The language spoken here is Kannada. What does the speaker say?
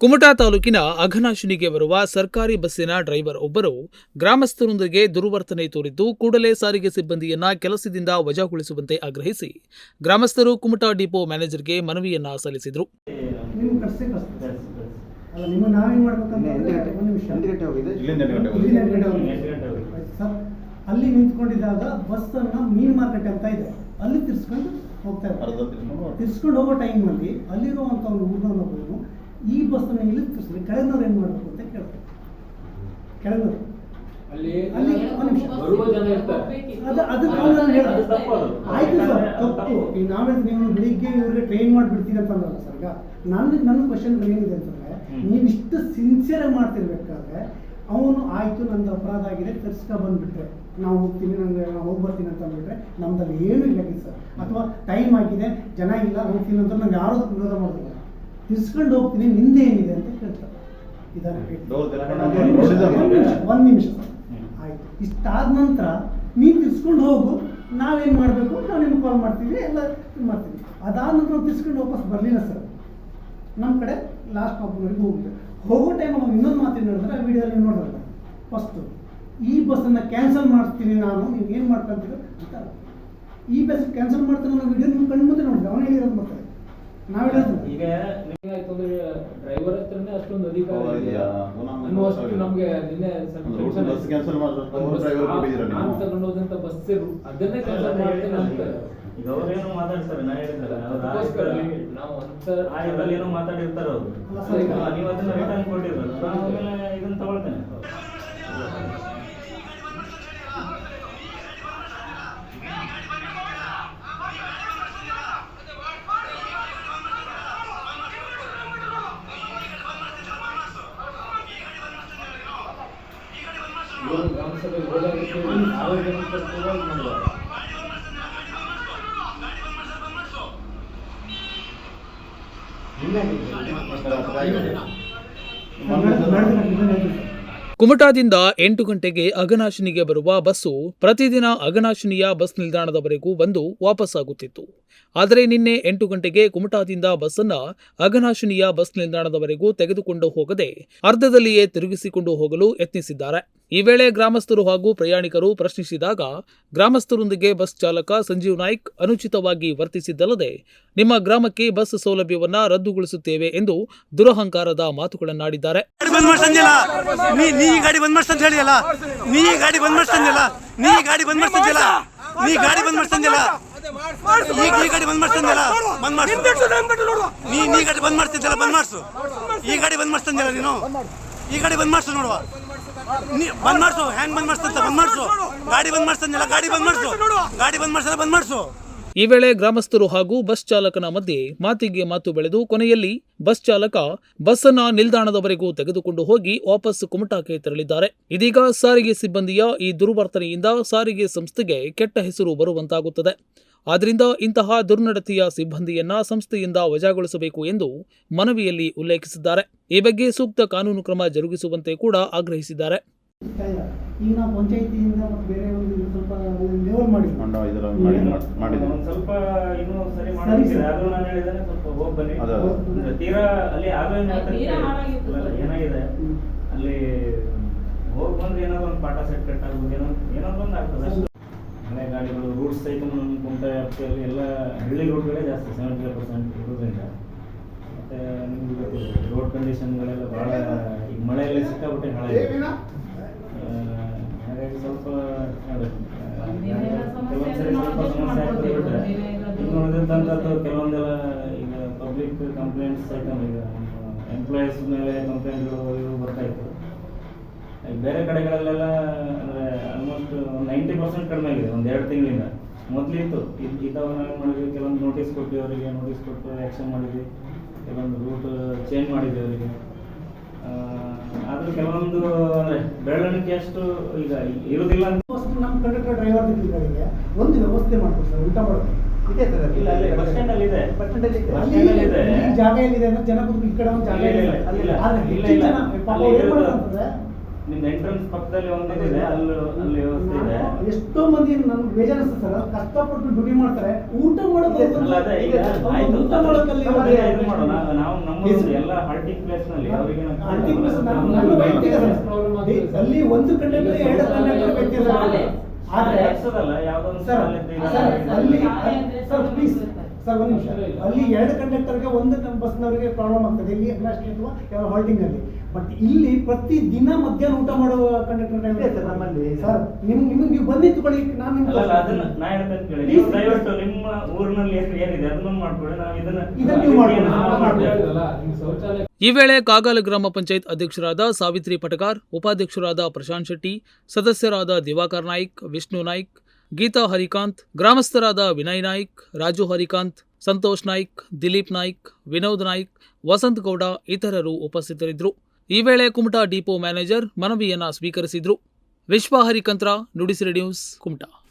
ಕುಮಟಾ ತಾಲೂಕಿನ ಅಘನಾಶಿನಿಗೆ ಬರುವ ಸರ್ಕಾರಿ ಬಸ್ಸಿನ ಡ್ರೈವರ್ ಒಬ್ಬರು ಗ್ರಾಮಸ್ಥರೊಂದಿಗೆ ದುರ್ವರ್ತನೆ ತೋರಿದ್ದು ಕೂಡಲೇ ಸಾರಿಗೆ ಸಿಬ್ಬಂದಿಯನ್ನ ಕೆಲಸದಿಂದ ವಜಾಗೊಳಿಸುವಂತೆ ಆಗ್ರಹಿಸಿ ಗ್ರಾಮಸ್ಥರು ಕುಮಟಾ ಡಿಪೋ ಮ್ಯಾನೇಜರ್ಗೆ ಮನವಿಯನ್ನ ಸಲ್ಲಿಸಿದರು. ಅಲ್ಲ ಅಲ್ಲಿ ನಿಂತ್ಕೊಂಡಿದ್ದಾಗ ಬಸ್ ಅನ್ನ ಮೀನ್ ಮಾರ್ಕೆಟ್ ಅಂತ ಇದೆ. ಅಲ್ಲಿ ತಿರ್ಸ್ಕೊಂಡು ಹೋಗ್ತಾ ಇದ್ದಾರೆ. ತಿರ್ಸ್ಕೊಂಡು ಹೋಗ್ತಾರೆ. ಟೈಮ್ ಹೋಗೋ ಟೈಮಲ್ಲಿ ಅಲ್ಲಿರುವಂತ ಒಂದು ಊರಿನೊಬ್ಬನು ಈ ಬಸ್ ಅನ್ನ ಇಲ್ಲಿ ತಿರ್ಸ್ರಿ ಕೆಳಗಿನವ್ರು ಏನ್ ಮಾಡಬೇಕು ಅಂತ ಕೇಳ್ತಾರೆ. ಕೆಳಗಿನವ್ರು. ಅಲ್ಲಿ ಅಲ್ಲಿ ಒಂದು ನಿಮಿಷ. ಬರುವ ಜನ ಇರ್ತಾರೆ. ಅದು ಅದು ನಾನು ಹೇಳೋದು. ಆಯ್ತು ಸರ್ ತಪ್ಪು. ಈಗ ನಾವೇ ನೀವು ಬೆಳಿಗ್ಗೆ ಇವ್ರಿಗೆ ಟ್ರೈನ್ ಮಾಡಿಬಿಡ್ತೀನಿ ಅಂತ ಅಂದ್ರಲ್ಲ ಸರ್ ಈಗ ನನ್ನ ನನ್ನ ಕ್ವಶನ್ಗಳು ಏನಿದೆ ಅಂತಂದ್ರೆ. ನೀವು ಇಷ್ಟು ಸಿನ್ಸಿಯರ್ ಆಗಿ ಮಾಡ್ತಿರ್ಬೇಕಾದ್ರೆ ಅವನು ಆಯ್ತು ನಂದು ಅಪರಾಧ ಆಗಿದೆ ತರ್ಸ್ಕೊ ಬಂದ್ಬಿಟ್ರೆ. ನಾವು ಹೋಗ್ತೀನಿ ನಂಗೆ ಹೋಗ್ಬರ್ತೀನಿ ಹೋಗಿ ಬರ್ತೀನಿ ಅಂತ ಅಂದ್ಬಿಟ್ರೆ ನಮ್ದಲ್ಲಿ ಏನು ಇಲ್ಲ ಸರ್. ಅಥವಾ ಟೈಮ್ ಆಗಿದೆ ಜನ ಇಲ್ಲ ಹೋಗ್ತೀನಿ ಅಂತ ನಂಗೆ ಯಾರು ವಿರೋಧ ಮಾಡೋದಿಲ್ಲ ತಿರ್ಸ್ಕೊಂಡು ಹೋಗ್ತೀನಿ ನಿಂದೆ ಏನಿದೆ ಅಂತ ಕೇಳ್ತಾರೆ. ಇದಾರೆ ಒಂದು ನಿಮಿಷ, ಆಯ್ತು. ಇಷ್ಟಾದ ನಂತರ ನೀನು ತಿರ್ಸ್ಕೊಂಡು ಹೋಗು ನಾವೇನು ಮಾಡಬೇಕು? ನಾವು ನಿಮ್ಗೆ ಕಾಲ್ ಮಾಡ್ತೀವಿ ಎಲ್ಲ ಇದು ಮಾಡ್ತೀವಿ. ಅದಾದ ನಂತರ ನಾವು ತಿರ್ಸ್ಕೊಂಡು ವಾಪಸ್ ಬರಲಿಲ್ಲ ಸರ್. ನಮ್ಮ ಕಡೆ ಲಾಸ್ಟ್ ಕಾಪುವರೆಗೆ ಹೋಗ್ಬೇಕು. ಹೋಗೋ ಟೈಮ್ ಅವ್ನು ಇನ್ನೊಂದು ಮಾತು ಏನು ಹೇಳಿದ್ರೆ ಆ ವಿಡಿಯೋದಲ್ಲಿ ನೀವು ನೋಡಿದ್ರಲ್ಲ ಫಸ್ಟು ಈ ಬಸ್ಸನ್ನು ಕ್ಯಾನ್ಸಲ್ ಮಾಡ್ತೀನಿ ನಾನು ನೀವು ಏನು ಮಾಡ್ತೀರಾ ಅಂತ ಈ ಬಸ್ ಕ್ಯಾನ್ಸಲ್ ಮಾಡ್ತೀನಿ ಅನ್ನೋ ವಿಡಿಯೋ ನಿಮ್ಮ ಕಣ್ಣು ಮುಂದೆ ನೋಡಿದ್ರೆ ಅವನು ಹೇಳಿರೋದು ಮತ್ತೆ ನಾವು ಹೇಳೋದು ಈಗ ನಿಮ್ಗಾಯ್ತು ಅಂದ್ರೆ ಡ್ರೈವರ್ ಹತ್ರನೇ ಅಷ್ಟೊಂದು ಅಧಿಕಾರ? ಅನ್ನುವಷ್ಟು ನಮ್ಗೆ ನಿನ್ನೆ ಬಸ್ ನೀವು? ನಾನು ತಗೊಂಡು ಬಸ್ ಅದನ್ನೇ ಕ್ಯಾನ್ಸಲ್ ಮಾಡ್ತೇನೆ ಈಗ ಅವ್ರೇನು ಮಾತಾಡ್ತಾರೆ ನಾ ಹೇಳಿದ್ನಲ್ಲ ನಾವು ಅಂತ ಆ ಇದ್ರಲ್ಲಿ ಏನೋ ಮಾತಾಡಿರ್ತಾರ ಅವ್ರು. ನೀವು ಅದನ್ನ ರಿಟರ್ನ್ ಕೊಟ್ಟಿರಲ್ಲ ನಾನು ಆಮೇಲೆ ಇದನ್ನ ತಗೊಳ್ತೇನೆ. ಇವರು ಗ್ರಾಮಸಭೆಗೆ ಹೋದಾಗಕ್ಕೆ ಸಾರ್ವಜನಿಕರು ಕೂಡ ಇದು ಮಾಡಿದ್ದಾರೆ. ನಡೆದ- ನಡೆದ ಇದನ್ನ ಹೇಳ್ತೀನಿ ಸರ್. ಕುಮಟಾದಿಂದ ಎಂಟು ಗಂಟೆಗೆ ಅಘನಾಶಿನಿಗೆ ಬರುವ ಬಸ್ಸು ಪ್ರತಿದಿನ ಅಘನಾಶಿನಿಯ ಬಸ್ ನಿಲ್ದಾಣದವರೆಗೂ ಬಂದು ವಾಪಸ್ಸಾಗುತ್ತಿತ್ತು. ಆದರೆ ನಿನ್ನೆ ಎಂಟು ಗಂಟೆಗೆ ಕುಮಟಾದಿಂದ ಬಸ್ಸನ್ನ ಅಘನಾಶಿನಿಯ ಬಸ್ ನಿಲ್ದಾಣದವರೆಗೂ ತೆಗೆದುಕೊಂಡು ಹೋಗದೆ ಅರ್ಧದಲ್ಲಿಯೇ ತಿರುಗಿಸಿಕೊಂಡು ಹೋಗಲು ಯತ್ನಿಸಿದ್ದಾರೆ. ಈ ವೇಳೆ ಗ್ರಾಮಸ್ಥರು ಹಾಗೂ ಪ್ರಯಾಣಿಕರು ಪ್ರಶ್ನಿಸಿದಾಗ ಗ್ರಾಮಸ್ಥರೊಂದಿಗೆ ಬಸ್ ಚಾಲಕ ಸಂಜೀವ್ ನಾಯ್ಕ್ ಅನುಚಿತವಾಗಿ ವರ್ತಿಸಿದ್ದಲ್ಲದೆ, ನಿಮ್ಮ ಗ್ರಾಮಕ್ಕೆ ಬಸ್ ಸೌಲಭ್ಯವನ್ನ ರದ್ದುಗೊಳಿಸುತ್ತೇವೆ ಎಂದು ದುರಹಂಕಾರದ ಮಾತುಗಳನ್ನಾಡಿದ್ದಾರೆ. ನೀ ಗಾಡಿ ಬಂದ್ ಮಾಡ್ಸಂತ ಹೇಳಿಯಲ್ಲ. ನೀ ಗಾಡಿ ಬಂದ್ ಮಾಡ್ಸ್ತಂದಿಲ್ಲ ನೀ ಗಾಡಿ ಬಂದ್ ಮಾಡ್ಸಂದಿಲ್ಲ ನೀ ಗಾಡಿ ಬಂದ್ ಮಾಡ್ಸಂದಿಲ್ಲ ಈಗ ಈ ಗಾಡಿ ಬಂದ್ ಮಾಡ್ಸಂದಿಲ್ಲ ಬಂದ್ ಮಾಡ್ಸು ನೀ ನೀ ಗಾಡಿ ಬಂದ್ ಮಾಡ್ತಿದ್ದಲ್ಲ ಬಂದ್ ಮಾಡ್ಸು ಈ ಗಾಡಿ ಬಂದ್ ಮಾಡ್ಸಂದಿಲ್ಲ ನೀನು. ಈ ಗಾಡಿ ಬಂದ್ ಮಾಡ್ಸು ನೋಡುವ ನೀ ಬಂದ್ ಮಾಡ್ಸು ಹ್ಯಾಂಗ್ ಬಂದ್ ಮಾಡ್ಸಂತ ಬಂದ್ ಮಾಡ್ಸು ಗಾಡಿ ಬಂದ್ ಮಾಡ್ಸಂದಿಲ್ಲ ಗಾಡಿ ಬಂದ್ ಮಾಡ್ಸು ಗಾಡಿ ಬಂದ್ ಮಾಡ್ಸಲ್ಲ ಬಂದ್ ಮಾಡ್ಸು ಈ ವೇಳೆ ಗ್ರಾಮಸ್ಥರು ಹಾಗೂ ಬಸ್ ಚಾಲಕನ ಮಧ್ಯೆ ಮಾತಿಗೆ ಮಾತು ಬೆಳೆದು ಕೊನೆಯಲ್ಲಿ ಬಸ್ ಚಾಲಕ ಬಸ್ಸನ್ನ ನಿಲ್ದಾಣದವರೆಗೂ ತೆಗೆದುಕೊಂಡು ಹೋಗಿ ವಾಪಸ್ ಕುಮಟಾಕ್ಕೆ ತೆರಳಿದ್ದಾರೆ. ಇದೀಗ ಸಾರಿಗೆ ಸಿಬ್ಬಂದಿಯ ಈ ದುರ್ವರ್ತನೆಯಿಂದ ಸಾರಿಗೆ ಸಂಸ್ಥೆಗೆ ಕೆಟ್ಟ ಹೆಸರು ಬರುವಂತಾಗುತ್ತದೆ. ಆದ್ದರಿಂದ ಇಂತಹ ದುರ್ನಡತೆಯ ಸಿಬ್ಬಂದಿಯನ್ನ ಸಂಸ್ಥೆಯಿಂದ ವಜಾಗೊಳಿಸಬೇಕು ಎಂದು ಮನವಿಯಲ್ಲಿ ಉಲ್ಲೇಖಿಸಿದ್ದಾರೆ. ಈ ಬಗ್ಗೆ ಸೂಕ್ತ ಕಾನೂನು ಕ್ರಮ ಜರುಗಿಸುವಂತೆ ಕೂಡ ಆಗ್ರಹಿಸಿದ್ದಾರೆ. ಈಗ ನಾವು ಪಂಚಾಯತಿಯಿಂದ ಮತ್ತು ಬೇರೆ ಒಂದು ಇದು ಸ್ವಲ್ಪ ಲೆವೆಲ್ ಮಾಡಿ ಮಂಡ ಇದೆಲ್ಲ ಮಾಡಿ ಮಾಡಿದ್ದೀವಿ ಒಂದ್ ಸ್ವಲ್ಪ ಇನ್ನೂ ಸರಿ ಮಾಡಿದ್ರೆ ಅದು ನಾನು ಹೇಳಿದ್ದೇನೆ ಸ್ವಲ್ಪ ಹೋಗಿ ಬನ್ನಿ. ಅದೇ. ಅಂದ್ರೆ ತೀರಾ ಅಲ್ಲಿ ಆಗಲೇ ಏನಾಗಿದೆ? ಅಲ್ಲಿ ಹೋಗಿ ಬಂದ್ರೆ ಏನಾದ್ರು ಒಂದು ಪಾಠ ಸೆಟ್ ಕಟ್ ಆಗ್ಬೋದು ಏನೋ ಏನಾದ್ರು ಒಂದು ಆಗ್ತದೆ ಹಳೆ ಗಾಡಿಗಳು ರೂಟ್ಸ್ ಸಹಿತ ನಮ್ಮ ವ್ಯಾಪ್ತಿಯಲ್ಲಿ ಎಲ್ಲ ಹಳ್ಳಿ ರೂಟ್ಗಳೇ ಜಾಸ್ತಿ ಸೆವೆಂಟಿ ಫೈವ್ ಪರ್ಸೆಂಟ್ ಇರೋದ್ರಿಂದ. ಮತ್ತೆ ನಿಮ್ಗೆ ರೋಡ್ ಕಂಡೀಷನ್ಗಳೆಲ್ಲ ಭಾಳ ಈಗ ಮಳೆಯಲ್ಲಿ ಸಿಕ್ಕಾಪಟ್ಟೆ ಹಾಳಾಗಿದೆ ಆ, ಹಾಗಾಗಿ ಸ್ವಲ್ಪ ನೋಡಿ, ಆ, ಒಂದಿನೆಲ್ಲ ಸಮಸ್ಯೆ ಕೆಲವೊಂದ್ಸರಿ ನಾವು ಸ್ವಲ್ಪ adjust ಸಮಸ್ಯೆ ಆಗ್ತದೆ ಮಾಡ್ಕೊಳ್ಬೇಕು. ಬಿಟ್ರೆ ಒಂದಿನ ಇಲ್ಲದ್ದು. ಇನ್ನು ಉಳಿದಂಥದ್ದು ಕೆಲವೊಂದೆಲ್ಲ ಈಗ ಪಬ್ಲಿಕ್ ಕಂಪ್ಲೇಂಟ್ಸ್ ಐಟಮ್ ಈಗ ಎಂಪ್ಲಾಯೀಸ್ ಮೇಲೆ ಕಂಪ್ಲೇಂಟ್ಗಳು ಇವು ಬರ್ತಾ ಇತ್ತು. ಬೇರೆ ಕಡೆಗಳಲ್ಲೆಲ್ಲ ಅಂದರೆ ಆಲ್ಮೋಸ್ಟ್ ಒಂದು ನೈಂಟಿ ಪರ್ಸೆಂಟ್ ಕಡಿಮೆ ಆಗಿದೆ ಒಂದು ಎರಡು ತಿಂಗಳಿಂದ. ಮೊದಲಿತ್ತು ಇದ್ದವ ನಾವು ಮಾಡಿದ್ವಿ ಕೆಲವೊಂದು ನೋಟಿಸ್ ಕೊಟ್ಟಿವಿ ಅವರಿಗೆ ನೋಟಿಸ್ ಕೊಟ್ಟು ಆ್ಯಕ್ಷನ್ ಮಾಡಿದ್ವಿ. ಕೆಲವೊಂದು ರೂಟ್ ಚೇಂಜ್ ಮಾಡಿದ್ವಿ ಅವರಿಗೆ. ಆದರೂ ಕೆಲವೊಂದು ಅಂದರೆ ಬೆಳವಣಿಗೆ ಅಷ್ಟು ಈಗ ಇರೋದಿಲ್ಲ ಅಂತ ನಮ್ಮ ಕಂಡಕ್ಟರ್ ಡ್ರೈವರ್ ದಿಕ್ಕುಗಳಿಗೆ ಒಂದು ವ್ಯವಸ್ಥೆ ಮಾಡ್ಬೇಕು ಸರ್ ಊಟ ಮಾಡೋದು ಇದೆ ಸರ್ ಇಲ್ಲ ಅಲ್ಲಿ ಬಸ್ ಸ್ಟ್ಯಾಂಡ್ ಅಲ್ಲಿ ಇದೆ. ಬಸ್ ಸ್ಟ್ಯಾಂಡ್ ಅಲ್ಲಿ ಇದೆ. ಅಲ್ಲಿ ಜಾಗ ಎಲ್ಲಿದೆ ಜನ ಕೂತ್ಕೊಂಡು ಈ ಕಡೆ ಒಂದು ಜಾಗ ಇಲ್ಲ, ಇಲ್ಲ, ಇಲ್ಲ, ಇಲ್ಲ, ಪಾಪ ಏನ್ ಮಾಡ್ತಾರೆ ನಿಮ್ದು ಎಂಟ್ರೆನ್ಸ್ ಪಕ್ಕದಲ್ಲಿ ಒಂದಿದೆ ಅಲ್ಲಿ ಅಲ್ಲಿ ವ್ಯವಸ್ಥೆ ಇದೆ. ಎಷ್ಟೋ ಮಂದಿ ನನ್ಗೆ ಬೇಜಾರಿಸ್ತದೆ ಸರ್. ಕಷ್ಟಪಟ್ಟು ದುಡಿ ಮಾಡ್ತಾರೆ. ಊಟ ಮಾಡೋದು ಊಟ ಮಾಡೋಣ. ನಾವು ನಮ್ಮ ಎಲ್ಲ ಹಾರ್ಟಿಂಗ್ ಪ್ಲೇಸ್ನಲ್ಲಿ ಅವರಿಗೆ ಸರ್. ಅಲ್ಲಿ ಒಂದು ಕಂಡಕ್ಟರ್ ಎರಡು ಕಂಡಕ್ಟರ್ ವ್ಯಕ್ತಿ ಆದ್ರೆ ಸರ್ ಅಲ್ಲಿ ಸರ್ ಪ್ಲೀಸ್ ಸರ್ ಒಂದು ನಿಮಿಷ. ಅಲ್ಲಿ ಎರಡು ಕಂಡಕ್ಟರ್ಗೆ ಒಂದು ಬಸ್ನವರಿಗೆ ಪ್ರಾಬ್ಲಮ್ ಆಗ್ತದೆ. ಇಲ್ಲಿ ಅಗ್ನಾಸ್ಟ್ರಿ ಅಥವಾ ಯಾವ ಹಾಲ್ಟಿಂಗ್ ಅಲ್ಲಿ. ಬಟ್ ಇಲ್ಲಿ ಪ್ರತಿ ದಿನ ಮಧ್ಯಾಹ್ನ ಊಟ ಮಾಡುವ ಕಂಡಕ್ಟರ್ ನಮ್ಮಲ್ಲಿ. ಸರ್ ನಿಮ್ ನಿಮ್ಗೆ ನೀವು ಬಂದು ನಿಂತ್ಕೊಳ್ಳಿ ನಾನು ನಿಮ್ಗೆ ಅದನ್ನ ನಾ ಹೇಳ್ತೇನೆ ಕೇಳಿ. ನೀವು ದಯವಿಟ್ಟು ನಿಮ್ಮ ಊರಿನಲ್ಲಿ ಏನ್ ಏನಿದೆ ಅದನ್ನ ಮಾಡ್ಕೊಳ್ಳಿ. ನಾವು ಇದನ್ನ ಇದನ್ನ ನೀವು ಮಾಡ್ಕೊಳ್ಳಿ. ಈ ವೇಳೆ ಕಾಗಾಲ ಗ್ರಾಮ ಪಂಚಾಯತ್ ಅಧ್ಯಕ್ಷರಾದ ಸಾವಿತ್ರಿ ಪಟಕಾರ್ ಉಪಾಧ್ಯಕ್ಷರಾದ ಪ್ರಶಾಂತ್ ಶೆಟ್ಟಿ ಸದಸ್ಯರಾದ ದಿವಾಕರ್ ನಾಯ್ಕ್ ವಿಷ್ಣು ನಾಯ್ಕ್ ಗೀತಾ ಹರಿಕಾಂತ್ ಗ್ರಾಮಸ್ಥರಾದ ವಿನಯ್ ನಾಯ್ಕ್ ರಾಜು ಹರಿಕಾಂತ್ ಸಂತೋಷ್ ನಾಯ್ಕ್ ದಿಲೀಪ್ ನಾಯ್ಕ್ ವಿನೋದ್ ನಾಯ್ಕ್ ವಸಂತ್ ಗೌಡ ಇತರರು ಉಪಸ್ಥಿತರಿದ್ದರು. ಈ ವೇಳೆ ಕುಮಟಾ ಡಿಪೋ ಮ್ಯಾನೇಜರ್ ಮನವಿಯನ್ನ ಸ್ವೀಕರಿಸಿದ್ರು. ವಿಶ್ವ ಹರಿಕಂತ್ರ ನುಡಿಸಿರಿ ನ್ಯೂಸ್ ಕುಮಟಾ.